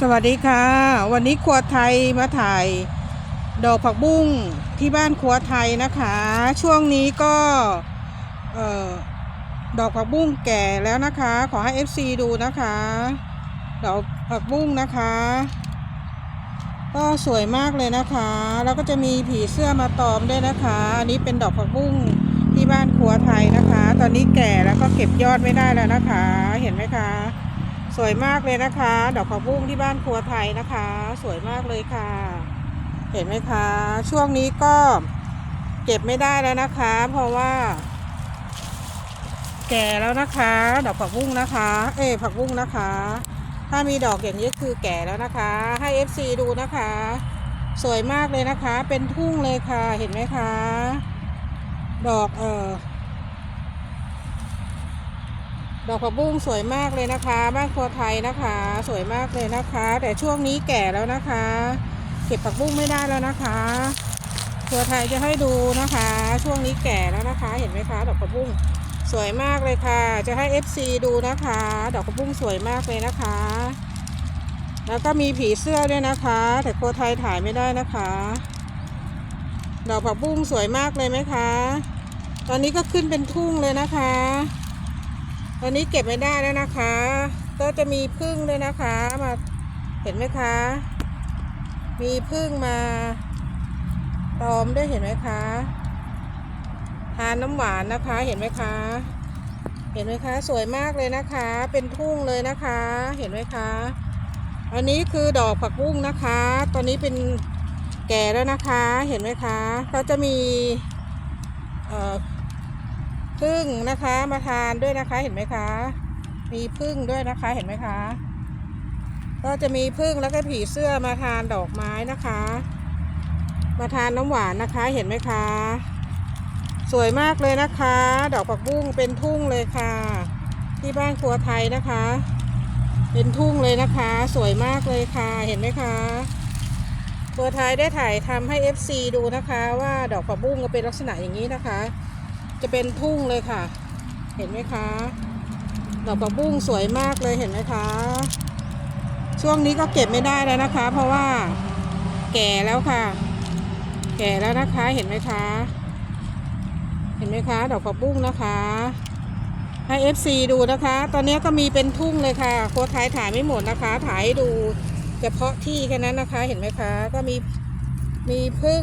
สวัสดีค่ะ วันนี้ครัวไทยมาถ่าย ดอกผักบุ้งที่บ้านครัวไทยนะคะ ช่วงนี้ก็เอ่อดอกผักบุ้งแก่แล้วนะคะ ขอให้ FC ดูนะคะ ดอกผักบุ้งนะคะ ก็สวยมากเลยนะคะ แล้วก็จะมีผีเสื้อมาตอมด้วยนะคะ อันนี้เป็นดอกผักบุ้งที่บ้านครัวไทยนะคะ ตอนนี้แก่แล้วก็เก็บยอดไม่ได้แล้วนะคะ เห็นไหมคะ สวยมากเลยนะคะ ดอกผักบุ้งที่บ้านครัวไทยนะคะ สวยมากเลยค่ะ เห็นไหมคะ ช่วงนี้ก็เก็บไม่ได้แล้วนะคะ เพราะว่า แก่แล้วนะคะ ดอกผักบุ้งนะคะ เอ้ยผักบุ้งนะคะ ถ้ามีดอกอย่างนี้คือแก่แล้วนะคะ ให้ FC ดูนะคะ สวยมากเลยนะคะ เป็นทุ่งเลยค่ะ เห็นไหมคะ ดอกเอ่อ ดอกผักบุ้งสวยมากเลยนะคะบ้านครัวไทยนะคะ สวยมากเลยนะคะ แต่ช่วงนี้แก่แล้วนะคะ เก็บผักบุ้งไม่ได้แล้วนะคะครัวไทยจะให้ดูนะคะ ช่วงนี้แก่แล้วนะคะ เห็นไหมคะ ดอกผักบุ้งสวยมากเลยค่ะ จะให้ FC ดูนะคะ ดอกผักบุ้งสวยมากเลยนะคะ แล้วก็มีผีเสื้อด้วยนะคะ แต่ครัวไทยถ่ายไม่ได้นะคะดอกผักบุ้งสวยมากเลยไหมคะ ตอนนี้ก็ขึ้นเป็นทุ่งเลยนะคะ ตอนนี้เก็บไม่ได้แล้วนะคะ ก็จะมีพึ่งด้วยนะคะมาเห็นไหมคะ มีพึ่งมาตอมด้วยเห็นไหมคะทานน้ำหวานนะคะเห็นไหมคะ เห็นไหมคะ สวยมากเลยนะคะ เป็นทุ่งเลยนะคะ เห็นไหมคะอันนี้คือดอกผักบุ้งนะคะ ตอนนี้เป็นแก่แล้วนะคะ เห็นไหมคะ ก็จะมีเอ่อ พึ่งนะคะมาทานด้วยนะคะเห็นไหมคะ มีพึ่งด้วยนะคะเห็นไหมคะ ก็จะมีพึ่งแล้วก็ผีเสื้อมาทานดอกไม้นะคะ มาทานน้ำหวานนะคะเห็นไหมคะ สวยมากเลยนะคะ ดอกผักบุ้งเป็นทุ่งเลยค่ะ ที่บ้านครัวไทยนะคะ เป็นทุ่งเลยนะคะ สวยมากเลยค่ะเห็นไหมคะครัวไทยได้ถ่ายทำให้ FC ดูนะคะ ว่าดอกผักบุ้งก็เป็นลักษณะอย่างนี้นะคะ จะเป็นทุ่งเลยค่ะ เห็นไหมคะดอกผักบุ้งสวยมากเลยเห็นไหมคะ ช่วงนี้ก็เก็บไม่ได้แล้วนะคะ เพราะว่าแก่แล้วค่ะ แก่แล้วนะคะเห็นไหมคะ เห็นไหมคะ ดอกผักบุ้งนะคะให้ FC ดูนะคะ ตอนนี้ก็มีเป็นทุ่งเลยค่ะโค้ดถ่ายถ่ายไม่หมดนะคะ ถ่ายดูเฉพาะที่แค่นั้นนะคะ เห็นไหมคะ ก็มีมีพึ่ง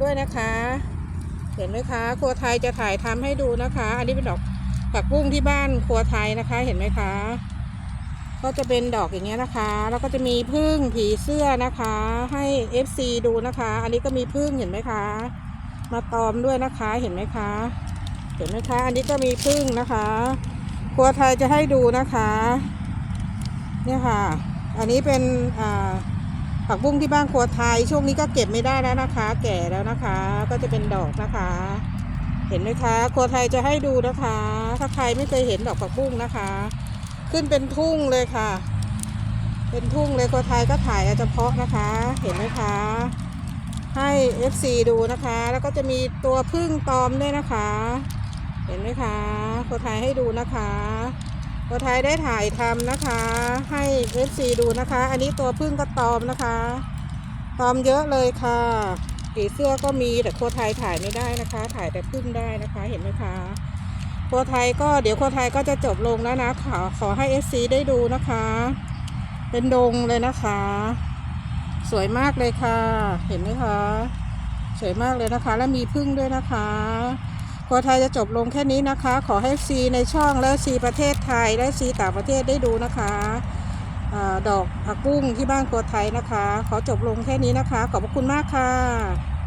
ด้วยนะคะ เห็นไหมคะ ครัวไทยจะถ่ายทำให้ดูนะคะ อันนี้เป็นดอกผักบุ้งที่บ้านครัวไทยนะคะ เห็นไหมคะ ก็จะเป็นดอกอย่างเงี้ยนะคะ แล้วก็จะมีพึ่งผีเสื้อนะคะ ให้ FC ดูนะคะ อันนี้ก็มีพึ่งเห็นไหมคะ มาตอมด้วยนะคะ เห็นไหมคะ เห็นไหมคะ อันนี้ก็มีพึ่งนะคะ ครัวไทยจะให้ดูนะคะ เนี่ยค่ะ อันนี้เป็นอ่า ผักบุ้งที่บ้านครัวไทย ช่วงนี้ก็เก็บไม่ได้แล้วนะคะ แก่แล้วนะคะ ก็จะเป็นดอกนะคะ เห็นไหมคะครัวไทยจะให้ดูนะคะ ถ้าใครไม่เคยเห็นดอกผักบุ้งนะคะ ขึ้นเป็นทุ่งเลยค่ะ เป็นทุ่งเลยครัวไทยก็ถ่ายเอาเฉพาะนะคะ เห็นไหมคะให้ FC ดูนะคะ แล้วก็จะมีตัวพึ่งตอมด้วยนะคะ เห็นไหมคะครัวไทยให้ดูนะคะ ครัวไทยได้ถ่ายทำนะคะ ให้ FC ดูนะคะ อันนี้ตัวพึ่งก็ตอมนะคะ ตอมเยอะเลยค่ะผีเสื้อก็มีแต่ครัวไทยถ่ายไม่ได้นะคะ ถ่ายแต่พึ่งได้นะคะเห็นไหมคะครัวไทยก็เดี๋ยวครัวไทยก็จะจบลงแล้วนะขอขอให้ FC ได้ดูนะคะ เป็นดงเลยนะคะ สวยมากเลยค่ะ เห็นไหมคะ สวยมากเลยนะคะ และมีพึ่งด้วยนะคะ ครัวไทยจะจบลงแค่นี้นะคะ ขอให้ซีในช่องและซีประเทศไทยและซีต่างประเทศได้ดูนะคะอาดอกผักบุ้งที่บ้านครัวไทยนะคะ ขอจบลงแค่นี้นะคะ ขอบพระคุณมากค่ะ